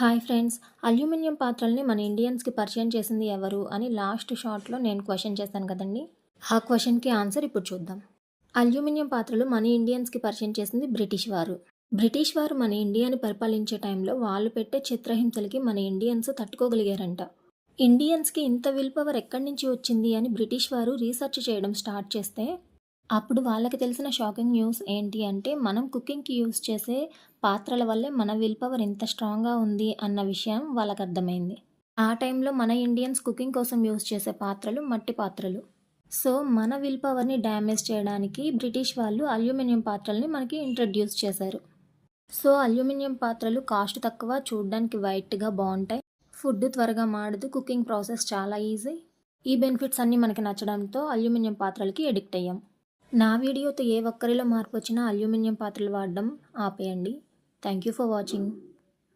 Hi friends aluminium పాత్రల్ని మన ఇండియన్స్కి పరిచయం చేసింది ఎవరు అని లాస్ట్ షాట్లో నేను క్వశ్చన్ చేశాను కదండి? ఆ క్వశ్చన్కి ఆన్సర్ ఇప్పుడు చూద్దాం. అల్యూమినియం పాత్రలు మన ఇండియన్స్కి పరిచయం చేసింది బ్రిటిష్ వారు. బ్రిటిష్ వారు మన ఇండియాని పరిపాలించే టైంలో వాళ్ళు పెట్టే చిత్రహింసలకి మన ఇండియన్స్ తట్టుకోగలిగారంట. ఇండియన్స్కి ఇంత విల్ పవర్ ఎక్కడి నుంచి వచ్చింది అని బ్రిటిష్ వారు రీసెర్చ్ చేయడం స్టార్ట్ చేస్తే అప్పుడు వాళ్ళకి తెలిసిన షాకింగ్ న్యూస్ ఏంటి అంటే మనం కుకింగ్కి యూస్ చేసే పాత్రల వల్లే మన విల్ పవర్ ఇంత స్ట్రాంగ్గా ఉంది అన్న విషయం వాళ్ళకి అర్థమైంది. ఆ టైంలో మన ఇండియన్స్ కుకింగ్ కోసం యూస్ చేసే పాత్రలు మట్టి పాత్రలు. సో మన విల్ పవర్ని డ్యామేజ్ చేయడానికి బ్రిటిష్ వాళ్ళు అల్యూమినియం పాత్రల్ని మనకి ఇంట్రడ్యూస్ చేశారు. సో అల్యూమినియం పాత్రలు కాస్ట్ తక్కువ చూడడానికి వైట్గా బాగుంటాయి. ఫుడ్ త్వరగా మాడదు కుకింగ్ ప్రాసెస్ చాలా ఈజీ. ఈ బెనిఫిట్స్ అన్నీ మనకి నచ్చడంతో అల్యూమినియం పాత్రలకి ఎడిక్ట్ అయ్యాం. నా వీడియోతో ఏ ఒక్కరిలో మార్పు వచ్చినా అల్యూమినియం పాత్రలు వాడడం ఆపేయండి. Thank you for watching.